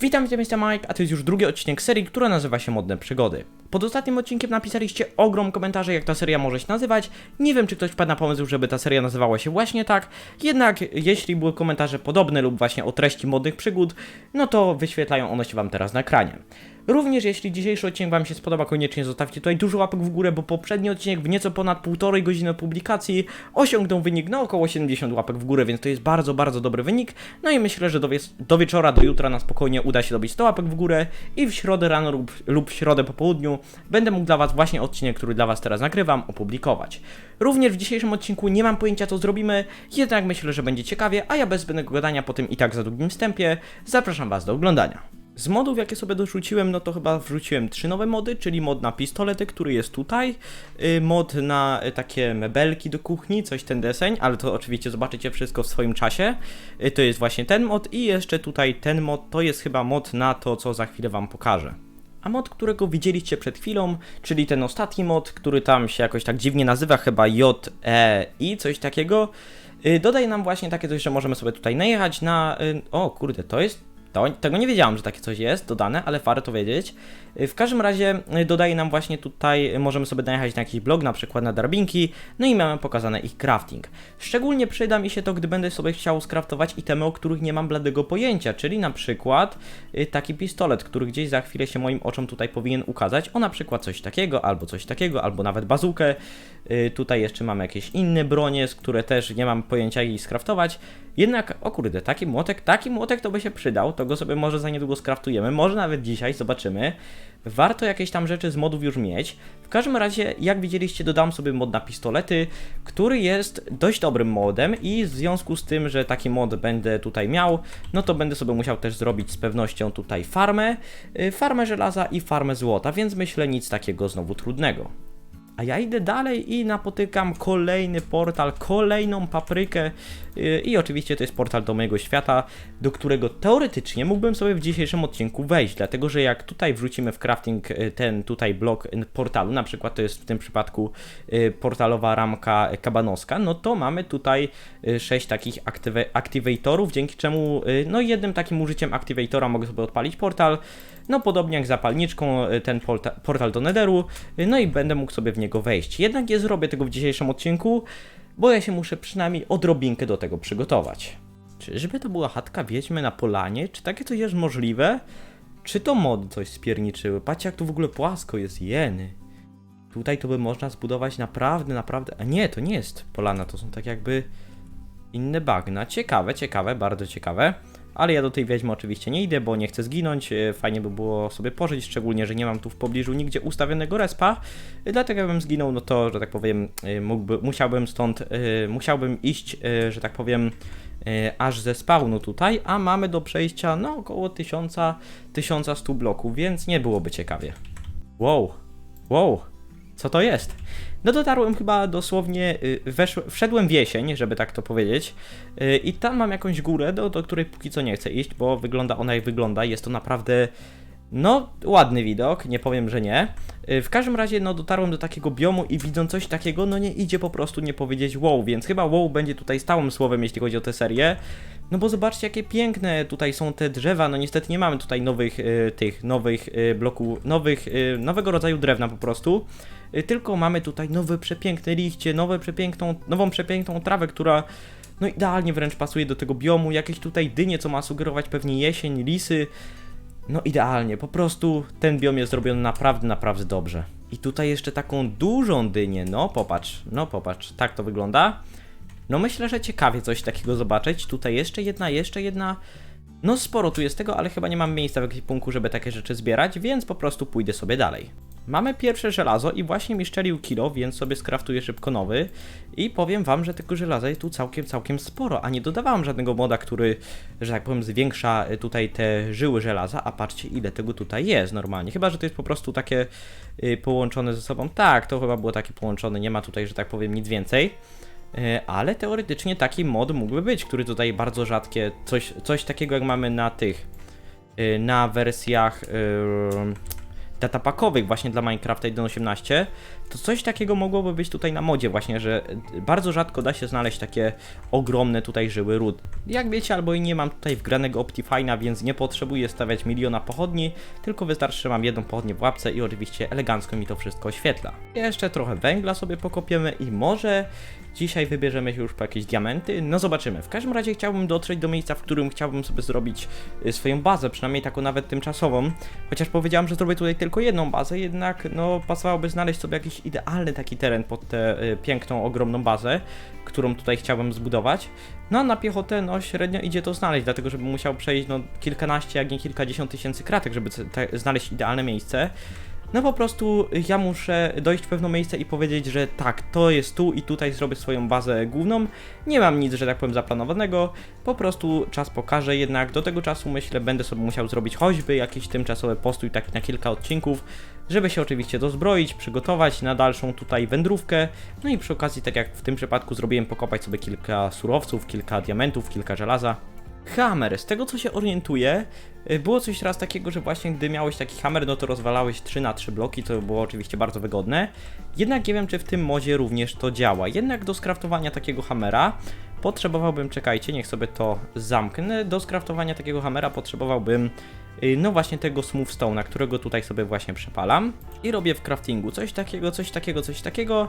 Witam, witam, jestem Mike, a to jest już drugi odcinek serii, która nazywa się Modne Przygody. Pod ostatnim odcinkiem napisaliście ogrom komentarzy, jak ta seria może się nazywać. Nie wiem, czy ktoś wpadł na pomysł, żeby ta seria nazywała się właśnie tak. Jednak, jeśli były komentarze podobne lub właśnie o treści modnych przygód, no to wyświetlają one się Wam teraz na ekranie. Również jeśli dzisiejszy odcinek Wam się spodoba, koniecznie zostawcie tutaj dużo łapek w górę, bo poprzedni odcinek w nieco ponad półtorej godziny publikacji osiągnął wynik na około 70 łapek w górę, więc to jest bardzo, bardzo dobry wynik. No i myślę, że do, wies- do wieczora, do jutra na spokojnie uda się dobić 100 łapek w górę i w środę rano lub, lub w środę po południu będę mógł dla Was właśnie odcinek, który dla Was teraz nagrywam, opublikować. Również w dzisiejszym odcinku nie mam pojęcia co zrobimy, jednak myślę, że będzie ciekawie, a ja bez zbędnego gadania po tym i tak za długim wstępie zapraszam Was do oglądania. Z modów, jakie sobie dorzuciłem, no to chyba wrzuciłem trzy nowe mody, czyli mod na pistolety, który jest tutaj, y, mod na y, takie mebelki do kuchni, coś ten deseń, ale to oczywiście zobaczycie wszystko w swoim czasie. Y, To jest właśnie ten mod i jeszcze tutaj ten mod, to jest chyba mod na to, co za chwilę Wam pokażę. A mod, którego widzieliście przed chwilą, czyli ten ostatni mod, który tam się jakoś tak dziwnie nazywa, chyba JEI, coś takiego, y, dodaje nam właśnie takie coś, że możemy sobie tutaj najechać na... y, O kurde, to jest to, tego nie wiedziałam, że takie coś jest dodane, ale warto wiedzieć. W każdym razie y, dodaje nam właśnie tutaj, y, możemy sobie najechać na jakiś blog, na przykład na drabinki, no i mamy pokazane ich crafting. Szczególnie przyda mi się to, gdy będę sobie chciał skraftować itemy, o których nie mam bladego pojęcia, czyli na przykład y, taki pistolet, który gdzieś za chwilę się moim oczom tutaj powinien ukazać, o na przykład coś takiego, albo coś takiego, albo nawet bazukę. Tutaj jeszcze mamy jakieś inne bronie, z które też nie mam pojęcia ich skraftować. Jednak, o kurde, taki młotek, taki młotek to by się przydał, to go sobie może za niedługo skraftujemy, może nawet dzisiaj, zobaczymy. Warto jakieś tam rzeczy z modów już mieć. W każdym razie, jak widzieliście, dodam sobie mod na pistolety, który jest dość dobrym modem i w związku z tym, że taki mod będę tutaj miał, no to będę sobie musiał też zrobić z pewnością tutaj farmę, y, farmę żelaza i farmę złota, więc myślę nic takiego znowu trudnego. A ja idę dalej i napotykam kolejny portal, kolejną paprykę. Yy, i oczywiście to jest portal do mojego świata, do którego teoretycznie mógłbym sobie w dzisiejszym odcinku wejść, dlatego że jak tutaj wrzucimy w crafting yy, ten tutaj blok portalu, na przykład to jest w tym przypadku yy, portalowa ramka kabanoska, no to mamy tutaj sześć takich activatorów, dzięki czemu no jednym takim użyciem activatora mogę sobie odpalić portal, no podobnie jak zapalniczką y, ten porta portal do Netheru, y, no i będę mógł sobie w niego wejść. Jednak nie zrobię tego w dzisiejszym odcinku, bo ja się muszę przynajmniej odrobinkę do tego przygotować. Czyżby to była chatka wiedźmy na polanie? Czy takie coś jest możliwe? Czy to mody coś spierniczyły? Patrzcie jak tu w ogóle płasko jest, jeny. Tutaj to by można zbudować naprawdę, naprawdę... A nie, to nie jest polana, to są tak jakby inne bagna. Ciekawe, ciekawe, bardzo ciekawe. Ale ja do tej wiedźmy oczywiście nie idę, bo nie chcę zginąć. e, Fajnie by było sobie pożyć, szczególnie, że nie mam tu w pobliżu nigdzie ustawionego respa. E, Dlatego jakbym zginął, no to, że tak powiem, e, mógłby, musiałbym stąd, musiałbym iść, że tak powiem, aż ze spawnu tutaj, a mamy do przejścia, no, około 1000, 1100 bloków, więc nie byłoby ciekawie. Wow, wow, co to jest? No dotarłem chyba dosłownie, y, wesz, wszedłem w jesień, żeby tak to powiedzieć y, i tam mam jakąś górę, do, do której póki co nie chcę iść, bo wygląda ona jak wygląda, jest to naprawdę, no ładny widok, nie powiem, że nie. Y, W każdym razie, no dotarłem do takiego biomu i widząc coś takiego, no nie idzie po prostu nie powiedzieć wow, więc chyba wow będzie tutaj stałym słowem, jeśli chodzi o tę serię. No bo zobaczcie, jakie piękne tutaj są te drzewa. No niestety nie mamy tutaj nowych y, tych nowych y, bloków, nowych, y, nowego rodzaju drewna po prostu. Y, tylko mamy tutaj nowe przepiękne liście, nowe przepiękną, nową przepiękną trawę, która no idealnie wręcz pasuje do tego biomu. Jakieś tutaj dynie, co ma sugerować pewnie jesień, lisy. No idealnie, po prostu ten biom jest zrobiony naprawdę, naprawdę dobrze. I tutaj jeszcze taką dużą dynię, no popatrz, no popatrz, tak to wygląda. No myślę, że ciekawie coś takiego zobaczyć. Tutaj jeszcze jedna, jeszcze jedna. No sporo tu jest tego, ale chyba nie mam miejsca w ekwipunku, żeby takie rzeczy zbierać, więc po prostu pójdę sobie dalej. Mamy pierwsze żelazo i właśnie mi szczelił kilo, więc sobie skraftuję szybko nowy. I powiem wam, że tego żelaza jest tu całkiem, całkiem sporo, a nie dodawałem żadnego moda, który, że tak powiem, zwiększa y, tutaj te żyły żelaza, a patrzcie ile tego tutaj jest normalnie, chyba, że to jest po prostu takie y, połączone ze sobą, tak, to chyba było takie połączone, nie ma tutaj, że tak powiem, nic więcej. E, ale teoretycznie taki mod mógłby być, który tutaj bardzo rzadkie, coś, coś takiego jak mamy na tych, e, na wersjach, e, datapakowych właśnie dla Minecrafta 1.18, to coś takiego mogłoby być tutaj na modzie właśnie, że bardzo rzadko da się znaleźć takie ogromne tutaj żyły ród. Jak wiecie, albo i nie mam tutaj wgranego Optifine'a, więc nie potrzebuję stawiać miliona pochodni, tylko wystarczy, że mam jedną pochodnię w łapce i oczywiście elegancko mi to wszystko oświetla. Jeszcze trochę węgla sobie pokopiemy i może dzisiaj wybierzemy się już po jakieś diamenty, no zobaczymy. W każdym razie chciałbym dotrzeć do miejsca, w którym chciałbym sobie zrobić y, swoją bazę, przynajmniej taką nawet tymczasową, chociaż powiedziałem, że zrobię tutaj tylko jedną bazę, jednak no pasowałoby znaleźć sobie jakiś idealny taki teren pod tę y, piękną, ogromną bazę, którą tutaj chciałbym zbudować. No na piechotę no średnio idzie to znaleźć, dlatego żebym musiał przejść no kilkanaście, jak nie kilkadziesiąt tysięcy kratek, żeby znaleźć idealne miejsce. No po prostu ja muszę dojść w pewne miejsce i powiedzieć, że tak, to jest tu i tutaj zrobię swoją bazę główną. Nie mam nic, że tak powiem, zaplanowanego. Po prostu czas pokaże, jednak do tego czasu myślę, będę sobie musiał zrobić choćby jakiś tymczasowy postój taki na kilka odcinków, żeby się oczywiście dozbroić, przygotować na dalszą tutaj wędrówkę. No i przy okazji, tak jak w tym przypadku zrobiłem, pokopać sobie kilka surowców, kilka diamentów, kilka żelaza. Hammer, z tego co się orientuję, y, było coś raz takiego, że właśnie gdy miałeś taki hammer, no to rozwalałeś 3 na 3 bloki, to było oczywiście bardzo wygodne. Jednak nie wiem, czy w tym modzie również to działa. Jednak do skraftowania takiego hammera potrzebowałbym, czekajcie, niech sobie to zamknę. Do skraftowania takiego hammera potrzebowałbym, y, no właśnie tego smooth stone'a, którego tutaj sobie właśnie przepalam. I robię w craftingu coś takiego, coś takiego, coś takiego.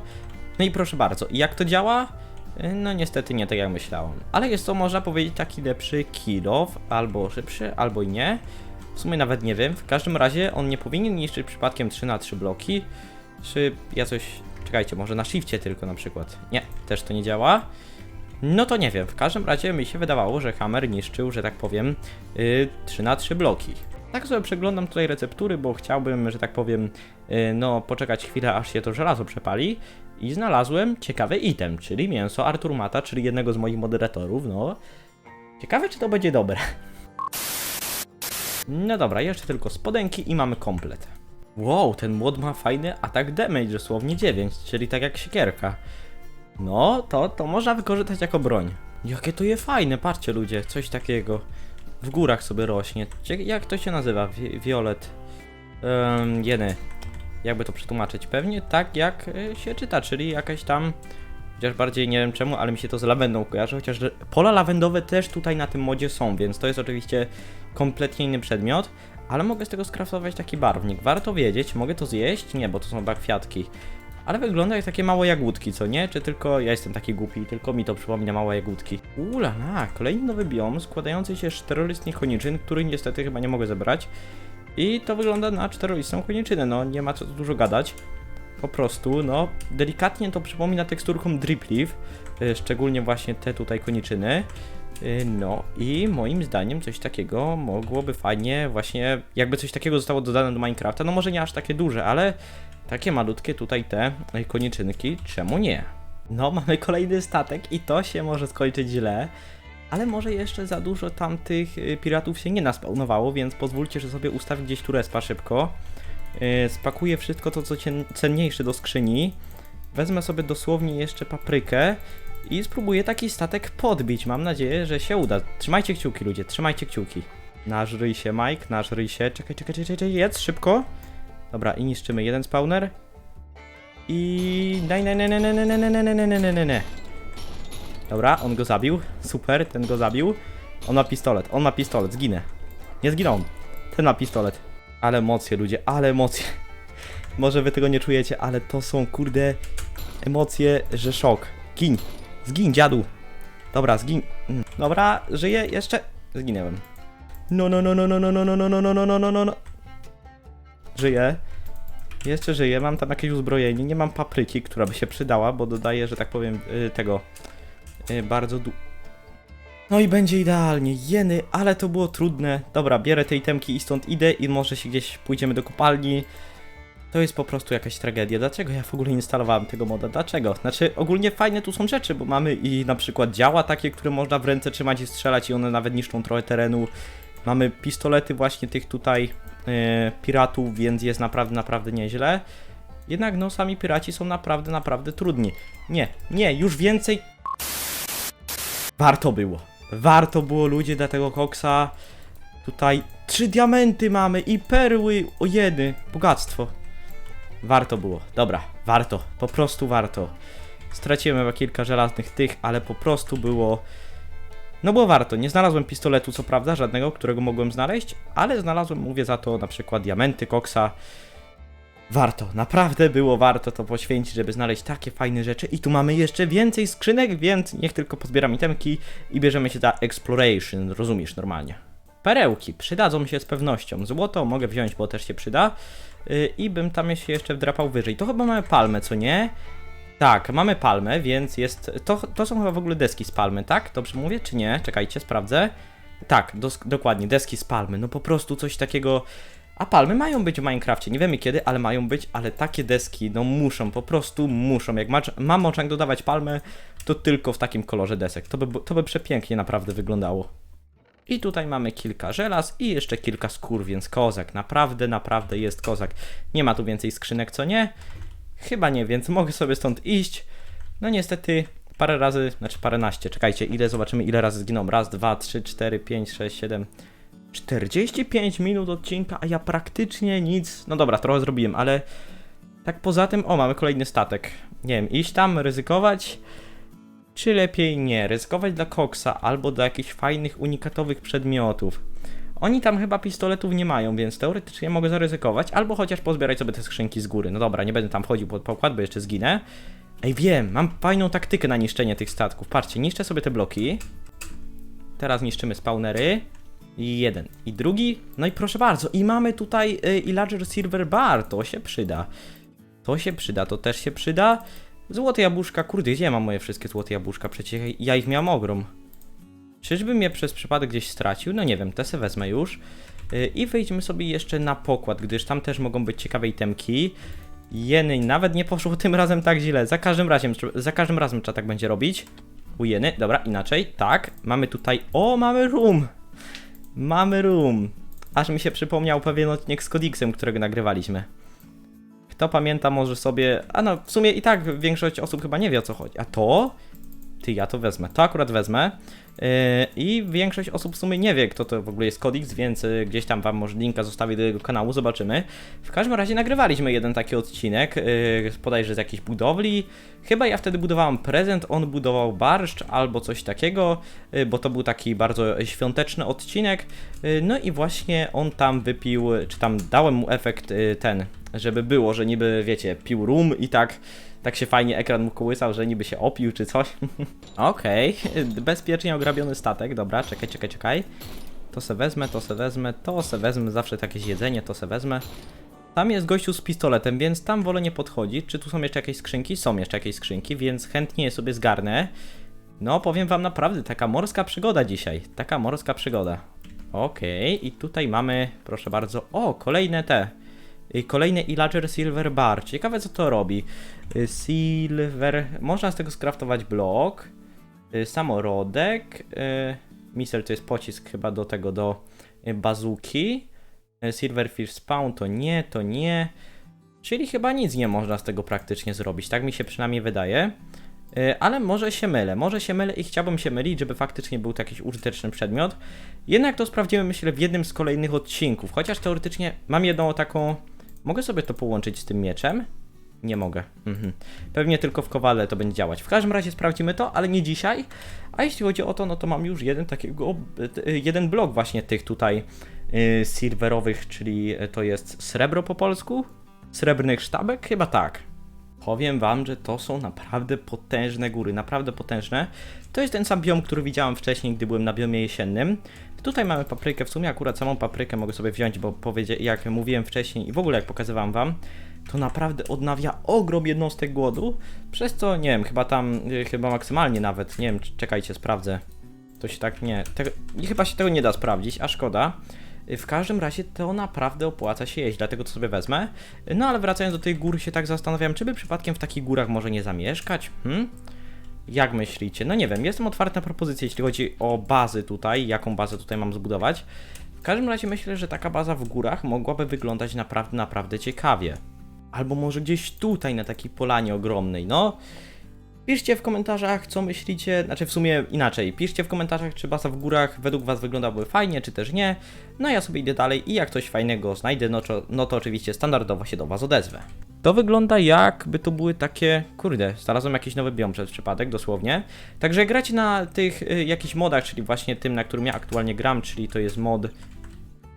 No i proszę bardzo, jak to działa? No niestety nie tak jak myślałem. Ale jest to można powiedzieć taki lepszy kill off, albo szybszy, albo i nie. W sumie nawet nie wiem. W każdym razie on nie powinien niszczyć przypadkiem 3 na 3 bloki. Czy ja coś... Czekajcie, może na shifcie tylko na przykład. Nie, też to nie działa. No to nie wiem. W każdym razie mi się wydawało, że Hammer niszczył, że tak powiem, yy, 3 na 3 bloki. Tak sobie przeglądam tutaj receptury, bo chciałbym, że tak powiem, yy, no poczekać chwilę, aż się to żelazo przepali. I znalazłem ciekawy item, czyli mięso Arturmata, czyli jednego z moich moderatorów, no. Ciekawe, czy to będzie dobre. No dobra, jeszcze tylko spodenki i mamy komplet. Wow, ten młot ma fajny atak damage, dosłownie 9, czyli tak jak siekierka. No, to, to można wykorzystać jako broń. Jakie to je fajne, patrzcie ludzie, coś takiego. W górach sobie rośnie. Jak to się nazywa? Wi- Violet. Um. Jakby to przetłumaczyć? Pewnie tak jak y, się czyta, czyli jakaś tam. Chociaż bardziej nie wiem czemu, ale mi się to z lawendą kojarzy, chociaż pola lawendowe też tutaj na tym modzie są, więc to jest oczywiście kompletnie inny przedmiot, ale mogę z tego skraftować taki barwnik. Warto wiedzieć, mogę to zjeść? Nie, bo to są chyba kwiatki. Ale wygląda jak takie małe jagódki, co nie? Czy tylko ja jestem taki głupi, tylko mi to przypomina małe jagódki. Ulala, kolejny nowy biom składający się z czterolistnych koniczyn, których niestety chyba nie mogę zebrać. I to wygląda na czterolistną koniczynę, no nie ma co dużo gadać. Po prostu, no, delikatnie to przypomina teksturką Drip Leaf, y, szczególnie właśnie te tutaj koniczyny. Y, No i moim zdaniem coś takiego mogłoby fajnie właśnie, jakby coś takiego zostało dodane do Minecrafta, no może nie aż takie duże, ale takie malutkie tutaj te y, koniczynki, czemu nie? No, mamy kolejny statek i to się może skończyć źle, ale może jeszcze za dużo tamtych y, piratów się nie naspawnowało, więc pozwólcie, że sobie ustawię gdzieś tu respa szybko. Yy, spakuję wszystko to, co cenniejsze do skrzyni. Wezmę sobie dosłownie jeszcze paprykę i spróbuję taki statek podbić. Mam nadzieję, że się uda. Trzymajcie kciuki, ludzie, trzymajcie kciuki. Nażryj się, Mike, nażryj się. Czekaj, czekaj, czekaj, czekaj, jedz szybko. Dobra, i niszczymy jeden spawner. I... Ne, ne, ne, ne, ne, ne, ne, ne, ne, ne, ne, ne. Dobra, on go zabił. Super, ten go zabił. On ma pistolet, on ma pistolet, zginę. Nie zginął. Ten ma pistolet. Ale emocje, ludzie, ale emocje. Może wy tego nie czujecie, ale to są kurde emocje, że szok. Gin. Zgin, dziadu. Dobra, zgin. Mm. Dobra, żyję jeszcze. Zginęłem. No, no, no, no, no, no, no, no, no, no, no, no, no, no, no, no. Żyję. Jeszcze żyję, mam tam jakieś uzbrojenie, nie mam papryki, która by się przydała, bo dodaję, że tak powiem, y, tego y, bardzo du... No i będzie idealnie, jeny, ale to było trudne. Dobra, bierę te itemki i stąd idę i może się gdzieś pójdziemy do kopalni. To jest po prostu jakaś tragedia. Dlaczego ja w ogóle instalowałem tego moda? Dlaczego? Znaczy, ogólnie fajne tu są rzeczy, bo mamy i na przykład działa takie, które można w ręce trzymać i strzelać i one nawet niszczą trochę terenu. Mamy pistolety właśnie tych tutaj e, piratów, więc jest naprawdę, naprawdę nieźle. Jednak no, sami piraci są naprawdę, naprawdę trudni. Nie, nie, już więcej... Warto było. Warto było ludzie dla tego koksa tutaj Trzy diamenty mamy i perły, o jedy, bogactwo. Warto było, dobra, warto, po prostu warto. Straciłem chyba kilka żelaznych tych, ale po prostu było... No było warto, nie znalazłem pistoletu co prawda, żadnego, którego mogłem znaleźć, ale znalazłem, mówię za to, na przykład diamenty, koksa. Warto, naprawdę było warto to poświęcić, żeby znaleźć takie fajne rzeczy. I tu mamy jeszcze więcej skrzynek, więc niech tylko pozbieram itemki i bierzemy się za exploration, rozumiesz normalnie. Perełki przydadzą się z pewnością. Złoto mogę wziąć, bo też się przyda. Yy, I bym tam się jeszcze wdrapał wyżej. To chyba mamy palmę, co nie? Tak, mamy palmę, więc jest. To, to są chyba w ogóle deski z palmy, tak? Dobrze mówię, czy nie? Czekajcie, sprawdzę. Tak, dos- dokładnie, deski z palmy. No po prostu coś takiego. A palmy mają być w Minecrafcie. Nie wiemy kiedy, ale mają być, ale takie deski, no muszą, po prostu muszą. Jak ma, ma moczek dodawać palmę, to tylko w takim kolorze desek. To by, to by przepięknie naprawdę wyglądało. I tutaj mamy kilka żelaz i jeszcze kilka skór, więc kozak. Naprawdę, naprawdę jest kozak. Nie ma tu więcej skrzynek, co nie? Chyba nie, więc mogę sobie stąd iść. No niestety parę razy, znaczy paręnaście, czekajcie, ile zobaczymy ile razy zginą. Raz, dwa, trzy, cztery, pięć, sześć, siedem. 45 minut odcinka, a ja praktycznie nic. No dobra, trochę zrobiłem, ale tak poza tym, o, mamy kolejny statek. Nie wiem, iść tam, ryzykować, czy lepiej nie? Ryzykować dla koksa albo dla jakichś fajnych, unikatowych przedmiotów. Oni tam chyba pistoletów nie mają, więc teoretycznie mogę zaryzykować, albo chociaż pozbierać sobie te skrzynki z góry. No dobra, nie będę tam wchodził pod pokład, bo jeszcze zginę. Ej, wiem, mam fajną taktykę na niszczenie tych statków. Patrzcie, niszczę sobie te bloki. Teraz niszczymy spawnery. I jeden. I drugi. No i proszę bardzo. I mamy tutaj y, Illager Silver Bar. To się przyda. To się przyda, to też się przyda. Złote jabłuszka. Kurde, gdzie ja mam moje wszystkie złote jabłuszka? Przecież ja ich miałem ogrom. Czyżbym je przez przypadek gdzieś stracił? No nie wiem, te se wezmę już. Y, I wejdźmy sobie jeszcze na pokład, gdyż tam też mogą być ciekawe itemki. Jeny, nawet nie poszło tym razem tak źle. Za każdym razem, za każdym razem trzeba tak będzie robić. U jeny, dobra, inaczej. Tak, mamy tutaj. O, mamy room! Mamy room. Aż mi się przypomniał pewien odcinek z Kodixem, którego nagrywaliśmy. Kto pamięta, może sobie. A no, w sumie i tak większość osób chyba nie wie o co chodzi. A to? Ty, ja to wezmę. To akurat wezmę. Yy, I większość osób w sumie nie wie, kto to w ogóle jest Kodix, więc yy, gdzieś tam wam może linka zostawię do jego kanału, zobaczymy. W każdym razie nagrywaliśmy jeden taki odcinek, yy, bodajże z jakiejś budowli. Chyba ja wtedy budowałem prezent, on budował barszcz albo coś takiego, yy, bo to był taki bardzo świąteczny odcinek. Yy, no i właśnie on tam wypił, czy tam dałem mu efekt yy, ten, żeby było, że niby wiecie, pił rum i tak tak się fajnie ekran mu kołysał, że niby się opił czy coś. Okej, bezpiecznie ograbiony statek, dobra, czekaj, czekaj, czekaj. To se wezmę, to se wezmę, to se wezmę, zawsze jakieś jedzenie, to se wezmę. Tam jest gościu z pistoletem, więc tam wolę nie podchodzić. Czy tu są jeszcze jakieś skrzynki? Są jeszcze jakieś skrzynki, więc chętnie je sobie zgarnę. No, powiem wam naprawdę, taka morska przygoda dzisiaj. Taka morska przygoda. Okej, i tutaj mamy, proszę bardzo, o, kolejne te. Kolejny Illager Silver Bar. Ciekawe co to robi. Y, Silver. Można z tego skraftować blok. y, Samorodek. y, Missile to jest pocisk chyba do tego, do bazuki. Silverfish Spawn to nie, to nie. Czyli chyba nic nie można z tego praktycznie zrobić. Tak mi się przynajmniej wydaje. Ale może się mylę, może się mylę i chciałbym się mylić, żeby faktycznie był to jakiś użyteczny przedmiot. Jednak to sprawdzimy, myślę, w jednym z kolejnych odcinków. Chociaż teoretycznie mam jedną taką. Mogę sobie to połączyć z tym mieczem? Nie mogę. Mhm. Pewnie tylko w kowale to będzie działać. W każdym razie sprawdzimy to, ale nie dzisiaj. A jeśli chodzi o to, no to mam już jeden takiego. y, Jeden blok właśnie tych tutaj y, silverowych, czyli to jest srebro po polsku? Srebrnych sztabek? Chyba tak. Powiem wam, że to są naprawdę potężne góry, naprawdę potężne. To jest ten sam biom, który widziałem wcześniej, gdy byłem na biomie jesiennym. Tutaj mamy paprykę, w sumie akurat samą paprykę mogę sobie wziąć, bo jak mówiłem wcześniej i w ogóle jak pokazywałem wam, to naprawdę odnawia ogrom jednostek głodu, przez co, nie wiem, chyba tam, y, chyba maksymalnie nawet, nie wiem, czekajcie, sprawdzę. To się tak nie, tego, chyba się tego nie da sprawdzić, a szkoda. W każdym razie to naprawdę opłaca się jeść, dlatego to sobie wezmę. No ale wracając do tych gór się tak zastanawiam, czy by przypadkiem w takich górach może nie zamieszkać? Hmm? Jak myślicie? No nie wiem, jestem otwarty na propozycje, jeśli chodzi o bazy tutaj, jaką bazę tutaj mam zbudować. W każdym razie myślę, że taka baza w górach mogłaby wyglądać naprawdę, naprawdę ciekawie. Albo może gdzieś tutaj, na takiej polanie ogromnej, no. Piszcie w komentarzach, co myślicie, znaczy w sumie inaczej. Piszcie w komentarzach, czy baza w górach według Was wyglądały fajnie, czy też nie. No ja sobie idę dalej i jak coś fajnego znajdę, no no to oczywiście standardowo się do Was odezwę. To wygląda jakby to były takie, kurde, znalazłem jakiś nowy biom przez przypadek, dosłownie. Także gracie na tych y, jakichś modach, czyli właśnie tym, na którym ja aktualnie gram, czyli to jest mod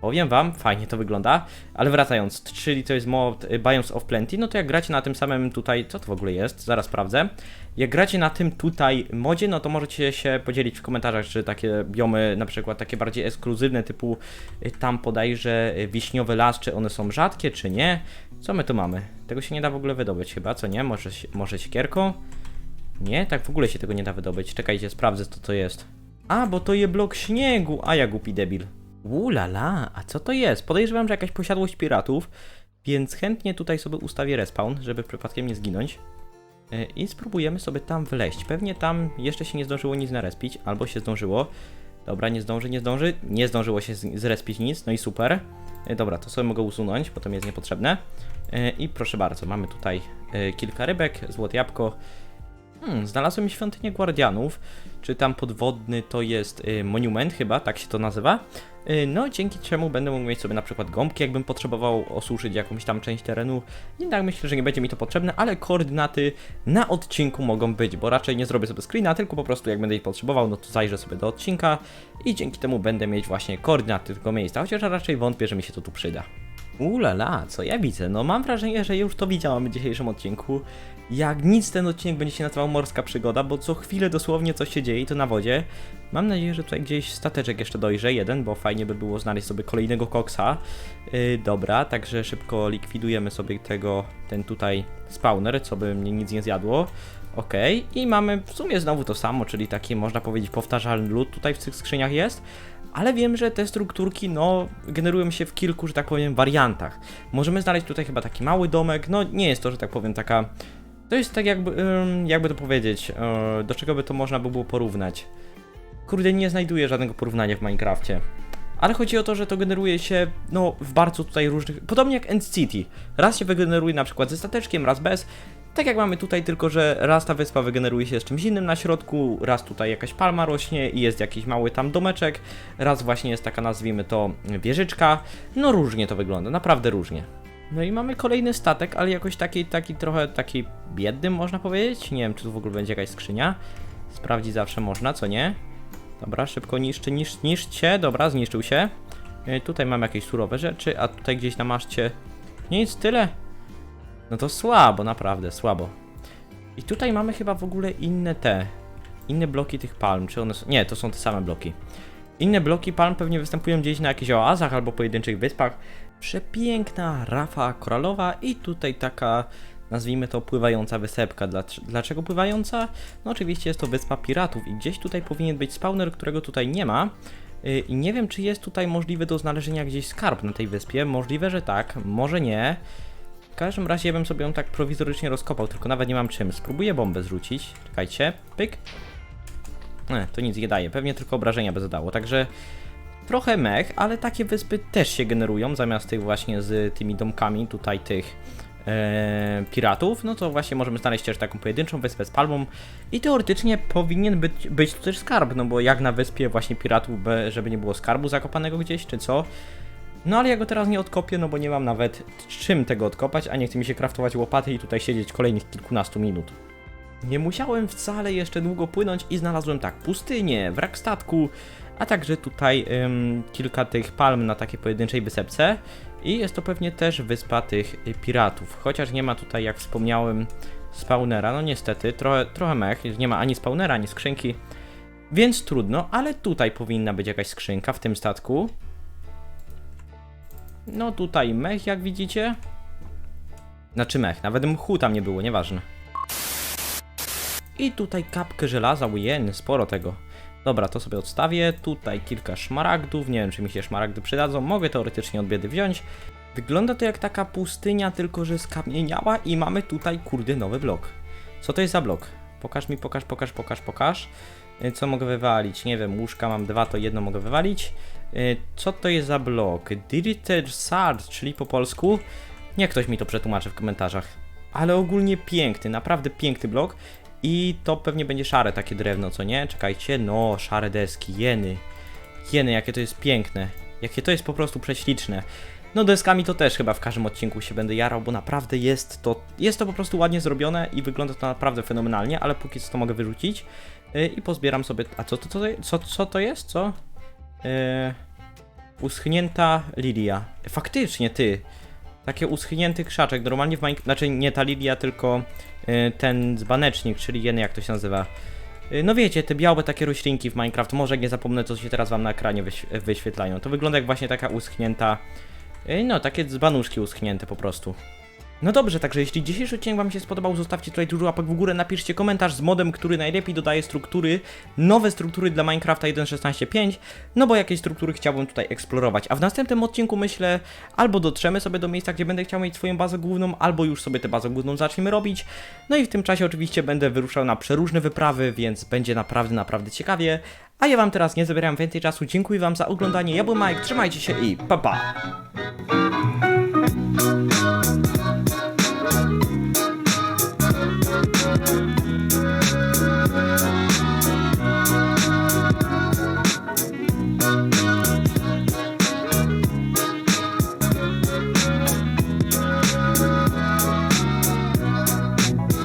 Powiem wam, fajnie to wygląda, ale wracając, czyli to jest mod y, Biomes of Plenty, no to jak gracie na tym samym tutaj, co to w ogóle jest, zaraz sprawdzę. Jak gracie na tym tutaj modzie, no to możecie się podzielić w komentarzach, czy takie biomy, na przykład takie bardziej ekskluzywne, typu y, tam podajże y, wiśniowy las, czy one są rzadkie, czy nie. Co my tu mamy? Tego się nie da w ogóle wydobyć chyba, co nie? Może, może siekierką? Nie, tak w ogóle się tego nie da wydobyć. Czekajcie, sprawdzę co to jest. A, bo to jest blok śniegu, a ja głupi debil. Ulala, a co to jest? Podejrzewam, że jakaś posiadłość piratów, więc chętnie tutaj sobie ustawię respawn, żeby przypadkiem nie zginąć. Yy, I spróbujemy sobie tam wleźć. Pewnie tam jeszcze się nie zdążyło nic narespić, albo się zdążyło. Dobra, nie zdąży, nie zdąży. Nie zdążyło się zrespić nic, no i super. Yy, Dobra, to sobie mogę usunąć, bo to mi jest niepotrzebne. Yy, I proszę bardzo, mamy tutaj kilka rybek, złote jabłko. Hmm, znalazłem świątynię guardianów. Czy tam podwodny to jest y, monument chyba, tak się to nazywa. Y, no, dzięki czemu będę mógł mieć sobie na przykład gąbki, jakbym potrzebował osuszyć jakąś tam część terenu. Jednak myślę, że nie będzie mi to potrzebne, ale koordynaty na odcinku mogą być, bo raczej nie zrobię sobie screena, tylko po prostu jak będę ich potrzebował, no to zajrzę sobie do odcinka i dzięki temu będę mieć właśnie koordynaty tego miejsca, chociaż raczej wątpię, że mi się to tu przyda. Ulala, co ja widzę? No mam wrażenie, że już to widziałem w dzisiejszym odcinku. Jak nic ten odcinek będzie się nazywał Morska Przygoda, bo co chwilę dosłownie coś się dzieje i to na wodzie. Mam nadzieję, że tutaj gdzieś stateczek jeszcze dojrze, jeden, bo fajnie by było znaleźć sobie kolejnego koksa. Yy, dobra, także szybko likwidujemy sobie tego, ten tutaj spawner, co by mnie nic nie zjadło. Okej, i mamy w sumie znowu to samo, czyli taki można powiedzieć powtarzalny lód tutaj w tych skrzyniach jest. Ale wiem, że te strukturki, no, generują się w kilku, że tak powiem, wariantach. Możemy znaleźć tutaj chyba taki mały domek, no nie jest to, że tak powiem, taka... To jest tak jakby, jakby to powiedzieć, yy, do czego by to można by było porównać. Kurde, nie znajduję żadnego porównania w Minecrafcie. Ale chodzi o to, że to generuje się, no, w bardzo tutaj różnych... Podobnie jak End City. Raz się wygeneruje na przykład ze stateczkiem, raz bez. Tak jak mamy tutaj, tylko że raz ta wyspa wygeneruje się z czymś innym na środku, raz tutaj jakaś palma rośnie i jest jakiś mały tam domeczek, raz właśnie jest taka, nazwijmy to, wieżyczka. No różnie to wygląda, naprawdę różnie. No i mamy kolejny statek, ale jakoś taki, taki trochę taki biedny można powiedzieć. Nie wiem, czy tu w ogóle będzie jakaś skrzynia. Sprawdzić zawsze można, co nie? Dobra, szybko niszczy, niszcz, niszczcie. Dobra, zniszczył się. Yy, tutaj mam jakieś surowe rzeczy, a tutaj gdzieś na maszcie nic, tyle. No to słabo, naprawdę, słabo. I tutaj mamy chyba w ogóle inne te, inne bloki tych palm, czy one są, nie, to są te same bloki. Inne bloki palm pewnie występują gdzieś na jakichś oazach albo pojedynczych wyspach. Przepiękna rafa koralowa i tutaj taka, nazwijmy to, pływająca wysepka. Dlacz- Dlaczego pływająca? No oczywiście jest to wyspa piratów i gdzieś tutaj powinien być spawner, którego tutaj nie ma. Yy, I nie wiem, czy jest tutaj możliwe do znalezienia gdzieś skarb na tej wyspie. Możliwe, że tak, może nie. W każdym razie ja bym sobie ją tak prowizorycznie rozkopał, tylko nawet nie mam czym. Spróbuję bombę zrzucić. Czekajcie, pyk. Nie, to nic nie daje, pewnie tylko obrażenia by zadało, także trochę mech, ale takie wyspy też się generują, zamiast tych właśnie z tymi domkami tutaj tych e, piratów, no to właśnie możemy znaleźć też taką pojedynczą wyspę z palmą i teoretycznie powinien być, być tu też skarb, no bo jak na wyspie właśnie piratów, żeby nie było skarbu zakopanego gdzieś, czy co? No ale ja go teraz nie odkopię, no bo nie mam nawet czym tego odkopać, a nie chce mi się kraftować łopaty i tutaj siedzieć kolejnych kilkunastu minut. Nie musiałem wcale jeszcze długo płynąć i znalazłem tak pustynię, wrak statku, a także tutaj ym, kilka tych palm na takiej pojedynczej wysepce i jest to pewnie też wyspa tych piratów, chociaż nie ma tutaj, jak wspomniałem, spawnera, no niestety, trochę, trochę mech, nie ma ani spawnera, ani skrzynki, więc trudno, ale tutaj powinna być jakaś skrzynka w tym statku. No tutaj mech, jak widzicie. Znaczy mech, nawet mchu tam nie było, nieważne. I tutaj kapkę żelaza, ujeny, sporo tego. Dobra, to sobie odstawię. Tutaj kilka szmaragdów. Nie wiem, czy mi się szmaragdy przydadzą. Mogę teoretycznie od biedy wziąć. Wygląda to jak taka pustynia, tylko że skamieniała i mamy tutaj, kurde, nowy blok. Co to jest za blok? Pokaż mi, pokaż, pokaż, pokaż, pokaż. Y, Co mogę wywalić? Nie wiem, łóżka mam dwa, to jedno mogę wywalić. Y, Co to jest za blok? Digital Sard, czyli po polsku. Niech ktoś mi to przetłumaczy w komentarzach. Ale ogólnie piękny, naprawdę piękny blok. I to pewnie będzie szare takie drewno, co nie? Czekajcie, no, szare deski, jeny. Jeny, jakie to jest piękne. Jakie to jest po prostu prześliczne. No deskami to też chyba w każdym odcinku się będę jarał, bo naprawdę jest to, jest to po prostu ładnie zrobione i wygląda to naprawdę fenomenalnie, ale póki co to mogę wyrzucić. Yy, I pozbieram sobie, a co to, co, co, co to jest, co? Yy, uschnięta lilia. Faktycznie, ty. Takie uschnięty krzaczek. Normalnie w Minecraft, znaczy nie ta lilia, tylko yy, ten dzbanecznik, czyli jeny, jak to się nazywa. Yy, No wiecie, te białe takie roślinki w Minecraft, może nie zapomnę, to się teraz wam na ekranie wyś wyświetlają. To wygląda jak właśnie taka uschnięta, yy, no takie dzbanuszki uschnięte po prostu. No dobrze, także jeśli dzisiejszy odcinek Wam się spodobał, zostawcie tutaj dużo łapek w górę, napiszcie komentarz z modem, który najlepiej dodaje struktury, nowe struktury dla Minecrafta 1.16.5, no bo jakieś struktury chciałbym tutaj eksplorować. A w następnym odcinku myślę, albo dotrzemy sobie do miejsca, gdzie będę chciał mieć swoją bazę główną, albo już sobie tę bazę główną zaczniemy robić. No i w tym czasie oczywiście będę wyruszał na przeróżne wyprawy, więc będzie naprawdę, naprawdę ciekawie. A ja Wam teraz nie zabieram więcej czasu, dziękuję Wam za oglądanie, ja byłem Mike, trzymajcie się i pa pa!